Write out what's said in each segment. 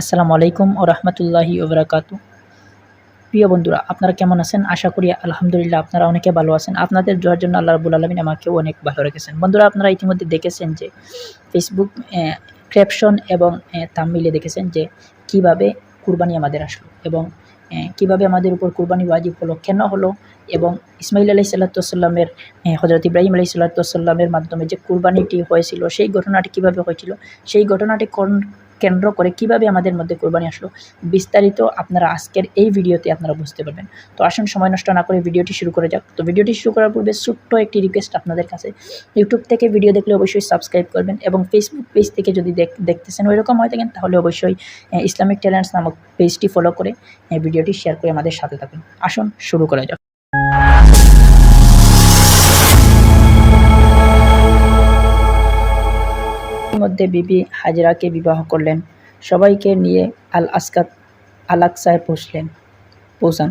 আসসালামু আলাইকুম ও রহমতুল্লাহি ওবরাকাতু প্রিয় বন্ধুরা, আপনারা কেমন আছেন? আশা করি আলহামদুলিল্লাহ আপনারা অনেকে ভালো আছেন। আপনাদের দোয়ার জন্য আল্লাহ রাবুল আলমিন আমাকেও অনেক ভালো রেখেছেন। বন্ধুরা, আপনারা ইতিমধ্যে দেখেছেন যে ফেসবুক ক্র্যাপশন এবং তামিলে দেখেছেন যে কীভাবে কুরবানি আমাদের আসলো এবং কীভাবে আমাদের উপর কুরবানি ওয়াজিব হলো, কেন হলো এবং ইসমাইল আলাই সাল্লাতুসাল্লামের হজরত ইব্রাহিম আলাই সাল্লাতুসাল্লামের মাধ্যমে যে কুরবানিটি হয়েছিল, সেই ঘটনাটি কীভাবে হয়েছিল, সেই ঘটনাটি কেন্দ্র করে কীভাবে আমাদের মধ্যে কোরবানি আসলো বিস্তারিত আপনারা আজকের এই ভিডিওতে আপনারা বুঝতে পারবেন। তো আসুন, সময় নষ্ট না করে ভিডিওটি শুরু করে যাক। তো ভিডিওটি শুরু করার পূর্বে ছোট্ট একটি রিকোয়েস্ট আপনাদের কাছে। ইউটিউব থেকে ভিডিও দেখলে অবশ্যই সাবস্ক্রাইব করবেন এবং ফেসবুক পেজ থেকে যদি দেখতেছেন ওই রকম হয়ে থাকেন, তাহলে অবশ্যই ইসলামিক ট্যালেন্টস নামক পেজটি ফলো করে ভিডিওটি শেয়ার করে আমাদের সাথে থাকুন। আসুন, শুরু করা যাক। মধ্যে বিবি হাজরাকে বিবাহ করলেন। সবাইকে নিয়ে আল আসকাত, আল আকসায় পৌঁছলেন, পৌঁছান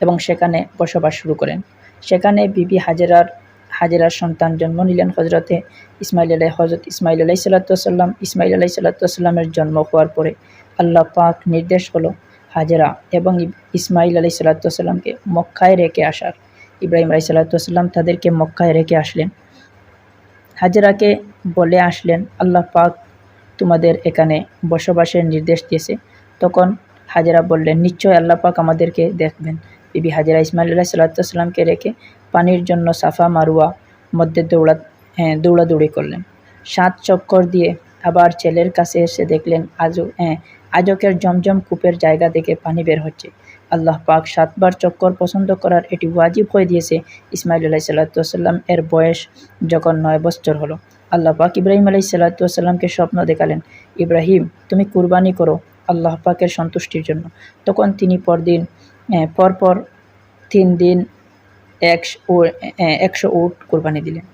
এবং সেখানে বসবাস শুরু করেন। সেখানে বিবি হাজেরার হাজেরার সন্তান জন্ম নিলেন হজরতে ইসমাইল আলাই হজরত ইসমাইল আলাই সাল্লাতাম ইসমাইল আলাই সাল্লাতামের জন্ম হওয়ার পরে আল্লাহ পাক নির্দেশ হলো হাজেরা এবং ইসমাইল আলাই সাল্লাতামকে মক্কায় রেখে আসার। ইব্রাহিম আলাই সাল্লাতাম তাদেরকে মক্কায় রেখে আসলেন। হাজেরাকে বলে আসলেন, আল্লাহ পাক তোমাদের এখানে বসবাসের নির্দেশ দিয়েছে। তখন হাজেরা বললেন, নিশ্চয় আল্লাহ পাক আমাদেরকে দেখবেন। বিবি হাজেরা ইসমাইল আল্লাহ সাল্লাতামকে রেখে পানির জন্য সাফা মারুয়া মধ্যে দৌড়া হ্যাঁ দৌড়াদৌড়ি করলেন। সাত চক্কর দিয়ে আবার ছেলের কাছে এসে দেখলেন, আজও হ্যাঁ আজকের জমজম কূপের জায়গা থেকে পানি বের হচ্ছে। আল্লাহ পাক সাতবার চক্কর পছন্দ করার এটি ওয়াজিব হয়ে দিয়েছে। ইসমাইল আলাহি সাল্লাতাম এর বয়স যখন নয় বছর হলো। আল্লাহ পাক ইব্রাহিম আলাই সাল্লাতামকে স্বপ্ন দেখালেন, ইব্রাহিম, তুমি কুরবানি করো আল্লাহ পাকের সন্তুষ্টির জন্য। তখন তিনি পরদিন পরপর তিন দিন একশো একশো উট কোরবানি দিলেন।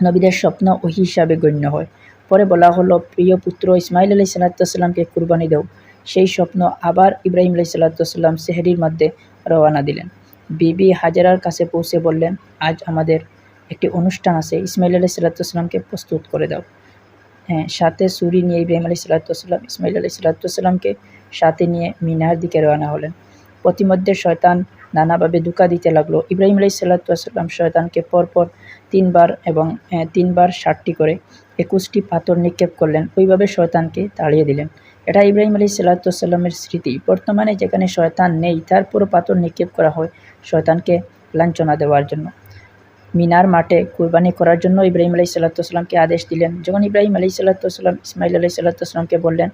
নবীদের স্বপ্ন ওই হিসাবে গণ্য হয়। পরে বলা হলো, প্রিয় পুত্র, ইসমাইল আলি সাল্লাতামকে কুরবানি দেও। সেই স্বপ্ন আবার ইব্রাহিম আলাই সাল্লাতাম সেহেরির মধ্যে রওয়ানা দিলেন। বিবি হাজারার কাছে পৌঁছে বললেন, আজ আমাদের একটি অনুষ্ঠান আছে। ইসমাইল আলি সাল্লাতামকে প্রস্তুত করে দাও। হ্যাঁ সাথে সুরি নিয়ে ইব্রাহিম আলি সাল্লাতাম ইসমাইল আলি সাল্লাতামকে সাথে নিয়ে মিনার দিকে রওনা হলেন। প্রতিমধ্যে শয়তান নানাভাবে দুকা দিতে লাগল। ইব্রাহিম আলাই সাল্লাতাম শয়তানকে পরপর তিনবার এবং তিনবার ষাটটি করে একুশটি পাথর নিক্ষেপ করলেন। ওইভাবে শয়তানকে তাড়িয়ে দিলেন। এটা ইব্রাহিম আলী সাল্লাতামের স্মৃতি। বর্তমানে যেখানে শয়তান নেই তারপরও পাথর নিক্ষেপ করা হয় শয়তানকে লাঞ্ছনা দেওয়ার জন্য। মিনার মাঠে কুরবানি করার জন্য ইব্রাহিম আলাই সাল্লাতামকে আদেশ দিলেন। যখন ইব্রাহিম আলাই সাল্লাতাম ইসমাইল আলাই সাল্লাতামকে বললেন,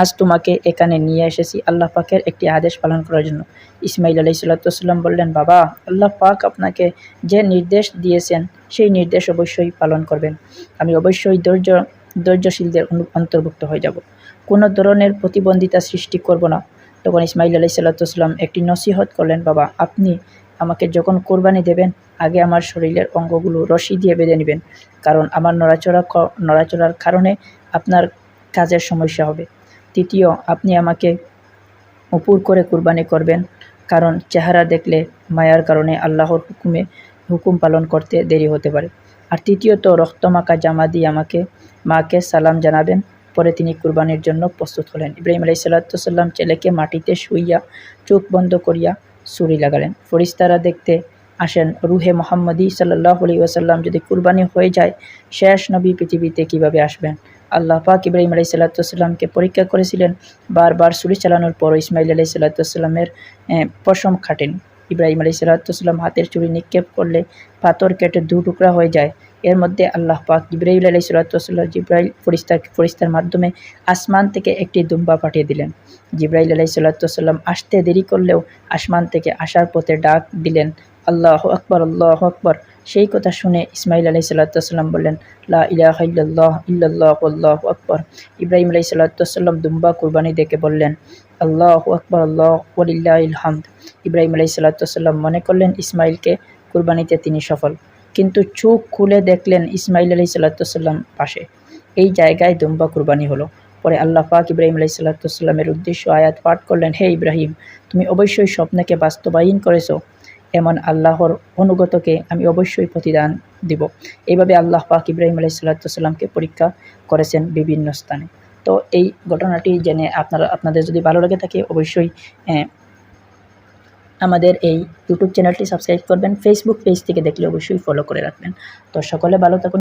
আজ তোমাকে এখানে নিয়ে এসেছি আল্লাহ পাকের একটি আদেশ পালন করার জন্য। ইসমাইল আলাই সাল্লাতাম বললেন, বাবা, আল্লাহ পাক আপনাকে যে নির্দেশ দিয়েছেন, সেই নির্দেশ অবশ্যই পালন করবেন। আমি অবশ্যই ধৈর্য, ধৈর্যশীলদের অন্তর্ভুক্ত হয়ে যাব। কোনো ধরনের প্রতিবন্ধিতা সৃষ্টি করব না। তখন ইসমাইল আলাই সাল্লাতাম একটি নসিহত করলেন, বাবা, আপনি আমাকে যখন কোরবানি দেবেন, আগে আমার শরীরের অঙ্গগুলো রশি দিয়ে বেঁধে নেবেন। কারণ আমার নড়াচড়া নড়াচড়ার কারণে আপনার কাজের সমস্যা হবে। তৃতীয়, আপনি আমাকে উপুর করে কুরবানি করবেন, কারণ চেহারা দেখলে মায়ার কারণে আল্লাহর হুকুমে হুকুম পালন করতে দেরি হতে পারে। আর তৃতীয়ত রক্তমাকা জামা দিয়ে আমাকে মাকে সালাম জানাবেন, পরে তিনি কুরবানির জন্য প্রস্তুত হলেন। ইব্রাহিম আলাই সাল্লাতাম ছেলেকে মাটিতে শুইয়া চোখ বন্ধ করিয়া ছুরি লাগালেন। ফরিস্তারা দেখতে আসেন, রুহে মোহাম্মদী সাল্লাহ আলী ওয়াসাল্লাম যদি কুরবানি হয়ে যায়, শেষ নবী পৃথিবীতে কীভাবে আসবেন? আল্লাহ পাক ইব্রাহিম আলাই সাল্লাতামকে পরীক্ষা করেছিলেন, বারবার সুরি চালানোর পর ইসমাইল আলাই সাল্লাতামের পশম খাটেন। ইব্রাহিম আলী সালাতাম হাতের চুরি নিক্ষেপ করলে পাথর কেটে দু টুকরা হয়ে যায়। এর মধ্যে আল্লাহ পাক ইব্রাহিম আলী সালাতাম জিব্রাহিল ফরিস্তা ফরিস্তার মাধ্যমে আসমান থেকে একটি দুম্বা পাঠিয়ে দিলেন। জিব্রাহিল আলাই সাল্লাতাম আসতে দেরি করলেও আসমান থেকে আসার পথে ডাক দিলেন আল্লাহ আকবর আল্লাহ আকবর। সেই কথা শুনে ইসমাইল আলাই সাল্লাতাম বললেন, লা ইলাহ ইল্লাল্লাহ আল্লাহ আকবর। ইব্রাহিম আলাই সাল্লাতাম দুম্বা কুরবানি দেখে বললেন, আল্লাহ আকবর, আল্লাহ ওলিল্লাহ ইব্রাহিম আলাই সাল্লাতাম মনে করলেন, ইসমাইলকে কুরবানিতে তিনি সফল। কিন্তু চোখ খুলে দেখলেন ইসমাইল আলি সাল্লাতাম পাশে। এই জায়গায় দুম্বা কুরবানি হলো। পরে আল্লাহ পাক ইব্রাহিম আলাই সাল্লাতামের উদ্দেশ্য আয়াত পাঠ করলেন, হে ইব্রাহিম, তুমি অবশ্যই স্বপ্নকে বাস্তবায়ন করেছ। এমন আল্লাহর অনুগতকে আমি অবশ্যই প্রতিদান দিব। এইভাবে আল্লাহ পাক ইব্রাহিম আলাই সাল্লাতামকে পরীক্ষা করেছেন বিভিন্ন স্থানে। তো এই ঘটনাটি জেনে আপনারা, আপনাদের যদি ভালো লাগে থাকে, অবশ্যই আমাদের এই ইউটিউব চ্যানেলটি সাবস্ক্রাইব করবেন। ফেসবুক পেজ থেকে দেখলে অবশ্যই ফলো করে রাখবেন। তো সকলে ভালো থাকুন।